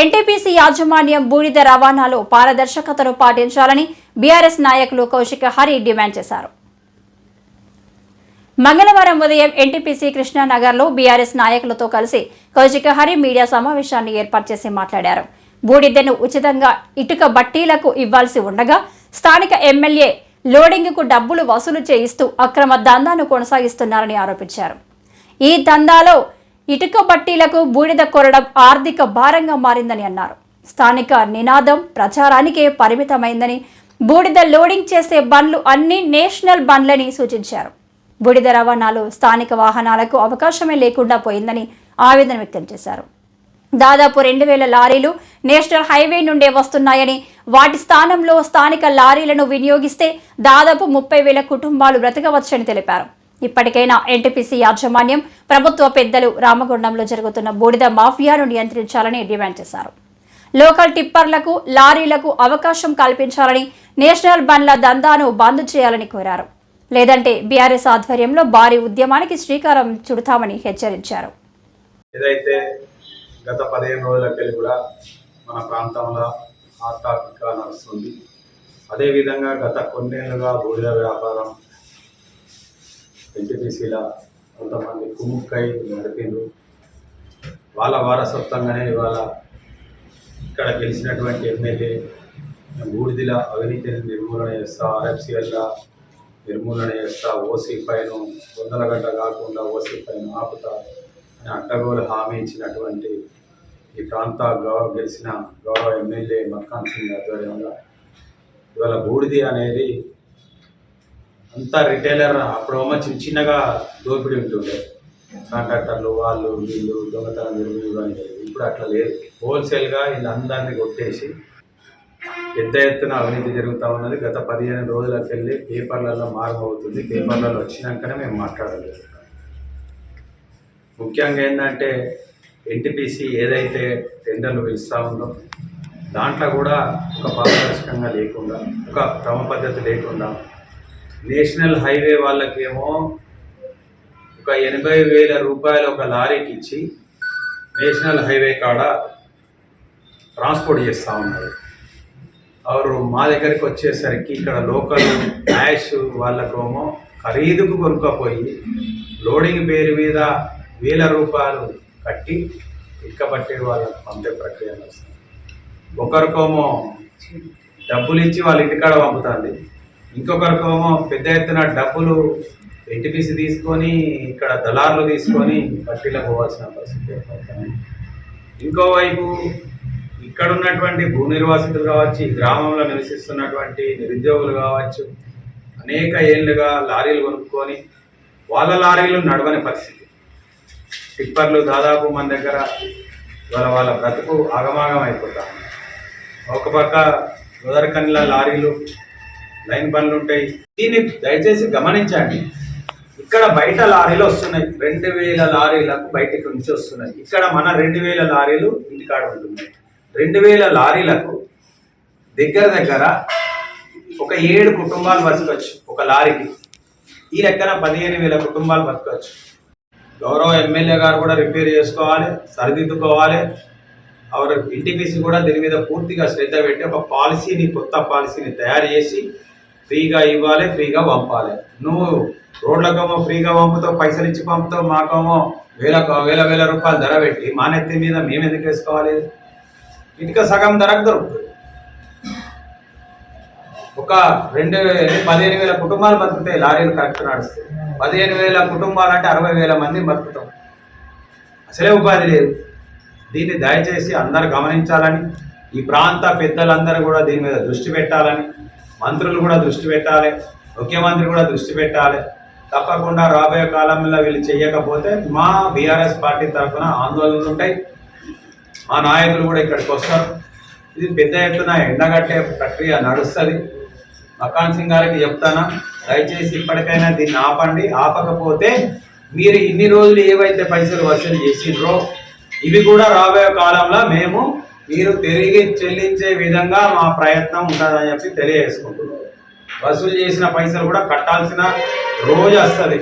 NTPC యాజమాన్యం బూడిద రవాణాలో పారదర్శకతను పాటించాలని బీఆర్ఎస్ నాయకులు కౌశిక హరి డిమాండ్ చేశారు. మంగళవారం ఉదయం ఎన్టీపీసీ కృష్ణానగర్లో బీఆర్ఎస్ నాయకులతో కలిసి కౌశిక హరి మీడియా సమావేశాన్ని ఏర్పాటు చేసి మాట్లాడారు. బూడిదను ఉచితంగా ఇటుక బట్టీలకు ఇవ్వాల్సి ఉండగా స్థానిక ఎమ్మెల్యే లోడింగ్కు డబ్బులు వసూలు చేయిస్తూ అక్రమ దందాను కొనసాగిస్తున్నారని ఆరోపించారు. ఈ దందాలో ఇటుక బట్టీలకు బూడిద కొరడం ఆర్థిక భారంగా మారిందని అన్నారు. స్థానిక నినాదం ప్రచారానికే పరిమితమైందని బూడిద లోడింగ్ చేసే బండ్లు అన్ని నేషనల్ బండ్లని సూచించారు. బూడిద రవాణాలు స్థానిక వాహనాలకు అవకాశమే లేకుండా పోయిందని ఆవేదన వ్యక్తం చేశారు. దాదాపు రెండు వేల లారీలు నేషనల్ హైవే నుండే వస్తున్నాయని వాటి స్థానంలో స్థానిక లారీలను వినియోగిస్తే దాదాపు ముప్పై వేల కుటుంబాలు బ్రతకవచ్చని తెలిపారు. ఇప్పటికైనా ఎన్టీపీసీ యాజమాన్యం ప్రభుత్వ పెద్దలు రామగుండంలో జరుగుతున్న బూడిద మాఫియాను నియంత్రించాలని డిమాండ్ చేశారు. లోకల్ టిప్పర్లకు లారీలకు అవకాశం కల్పించాలని నేషనల్ బండ్ల దందాను బంద్ చేయాలని కోరారు. లేదంటే బీఆర్ఎస్ ఆధ్వర్యంలో భారీ ఉద్యమానికి శ్రీకారం చుడతామని హెచ్చరించారు. ఏదైతే గత పదిహేను రోజులకెళ్ళి కూడా మన ప్రాంతంలో హాట్ టాపిక్గా నడుస్తుంది అదేవిధంగా గత కొన్నేళ్ళుగా బూడిద వ్యాపారం ఎన్టీపీసీలో కొంతమంది కుముక్కై నడిపిండ్రు. వాళ్ళ వారసత్వంగానే ఇవాళ ఇక్కడ గెలిచినటువంటి ఎమ్మెల్యే బూడిదిల అవినీతిని నిర్మూలన చేస్తా ఆర్ఎఫ్సిఎల్గా నిర్మూలన చేస్తా ఓసీ పైన వందల గంట కాకుండా ఓసీ పైన ఆపుతా అని అడ్డగోలు హామీ ఇచ్చినటువంటి ఈ ప్రాంత గౌరవ గెలిచిన గౌరవ ఎమ్మెల్యే మక్కాన్ సింగ్ ఆధ్వర్యంగా ఇవాళ బూడిది అనేది అంతా రిటైలర్ అప్పుడు అమ్మ చిన్న చిన్నగా దోపిడీ ఉంటుండే. కాంట్రాక్టర్లు వాళ్ళు వీళ్ళు దొంగతనం నిర్మూలన ఇప్పుడు అట్లా లేదు. హోల్సేల్గా వీళ్ళందరినీ కొట్టేసి పెద్ద ఎత్తున అవినీతి జరుగుతూ ఉన్నది. గత పదిహేను రోజులకు వెళ్ళి పేపర్లలో మారమవుతుంది పేపర్లలో వచ్చినాకనే మేము మాట్లాడలేదు. ముఖ్యంగా ఏంటంటే ఎన్టీపీసీ ఏదైతే టెండర్లు పిలుస్తూ ఉందో దాంట్లో కూడా ఒక పారదర్శకంగా లేకుండా ఒక క్రమ పద్ధతి లేకుండా నేషనల్ హైవే వాళ్ళకేమో ఒక ఎనభై వేల రూపాయలు ఒక లారీకి ఇచ్చి నేషనల్ హైవే కాడ ట్రాన్స్పోర్ట్ చేస్తూ ఉన్నారు. అవరు మా దగ్గరికి వచ్చేసరికి ఇక్కడ లోకల్ యాష్ వాళ్ళకేమో ఖరీదుకు కొనుక్కపోయి లోడింగ్ పేరు మీద వేల రూపాయలు కట్టి ఇక్కబట్టే వాళ్ళకి పంపే ప్రక్రియ నడుస్తుంది. ఒకరికేమో డబ్బులు ఇచ్చి వాళ్ళ ఇంటికాడ పంపుతుంది. ఇంకొకరికేమో పెద్ద ఎత్తున డబ్బులు ఎన్టీపీసీ తీసుకొని ఇక్కడ దళార్లు తీసుకొని పట్టీలకు పోవాల్సిన పరిస్థితి ఏర్పడుతుంది. ఇంకోవైపు ఇక్కడ ఉన్నటువంటి భూ నిర్వాసితులు కావచ్చు ఈ గ్రామంలో నివసిస్తున్నటువంటి నిరుద్యోగులు కావచ్చు అనేక ఏళ్ళుగా లారీలు కొనుక్కొని వాళ్ళ లారీలు నడవని పరిస్థితి. టిప్పర్లు దాదాపు మన దగ్గర వాళ్ళ వాళ్ళ బ్రతుకు ఆగమాగం అయిపోతా ఒక పక్క గోదరకన్ల లారీలు లైన్ బండ్లు ఉంటాయి. దీన్ని దయచేసి గమనించండి. ఇక్కడ బయట లారీలు వస్తున్నాయి. రెండు వేల లారీలకు బయటకు నుంచి వస్తున్నాయి. ఇక్కడ మన రెండు వేల లారీలు ఇంటికాడ ఉంటున్నాయి. రెండు వేల లారీలకు దగ్గర దగ్గర ఒక ఏడు కుటుంబాలు బతకచ్చు ఒక లారీకి. ఈ లెక్కన పదిహేను వేల కుటుంబాలు బతకచ్చు గౌరవ ఎమ్మెల్యే గారు కూడా రిపేర్ చేసుకోవాలి సరిదిద్దుకోవాలి. అవర్ ఇంటిపీసీ కూడా దీని మీద పూర్తిగా శ్రద్ధ పెట్టి ఒక పాలసీని కొత్త పాలసీని తయారు చేసి ఫ్రీగా ఇవ్వాలి ఫ్రీగా పంపాలి. నువ్వు రోడ్లకేమో ఫ్రీగా పంపుతావు పైసలు ఇచ్చి పంపుతావు మాకేమో వేల వేల వేల రూపాయలు ధర పెట్టి మా నెత్తి మీద మేము ఎందుకు వేసుకోవాలి? ఇటుక సగం ధరకు దొరుకుతుంది. ఒక రెండు పదిహేను వేల కుటుంబాలు బతుకుతాయి లారీలు కరెక్ట్ నడుస్తాయి. పదిహేను వేల కుటుంబాలు అంటే అరవై వేల మంది బతుకుతాం. అసలే ఉపాధి లేదు. దీన్ని దయచేసి అందరు గమనించాలని ఈ ప్రాంత పెద్దలందరూ కూడా దీని మీద దృష్టి పెట్టాలని మంత్రులు కూడా దృష్టి పెట్టాలి ముఖ్యమంత్రి కూడా దృష్టి పెట్టాలి. తప్పకుండా రాబోయే కాలంలో వీళ్ళు చేయకపోతే మా బీఆర్ఎస్ పార్టీ తరఫున ఆందోళనలు ఉంటాయి. మా నాయకులు కూడా ఇక్కడికి వస్తారు. ఇది పెద్ద ఎత్తున ఎండగట్టే ప్రక్రియ నడుస్తుంది. మకాన్ సింగ్ గారికి చెప్తానా దయచేసి ఇప్పటికైనా దీన్ని ఆపండి. ఆపకపోతే మీరు ఇన్ని రోజులు ఏవైతే పైసలు వసూలు చేసిండ్రో ఇవి కూడా రాబోయే కాలంలో మేము మీరు తిరిగి చెల్లించే విధంగా మా ప్రయత్నం ఉంటుందని చెప్పి తెలియజేసుకుంటున్నాం. వసూలు చేసిన పైసలు కూడా కట్టాల్సిన రోజు వస్తుంది.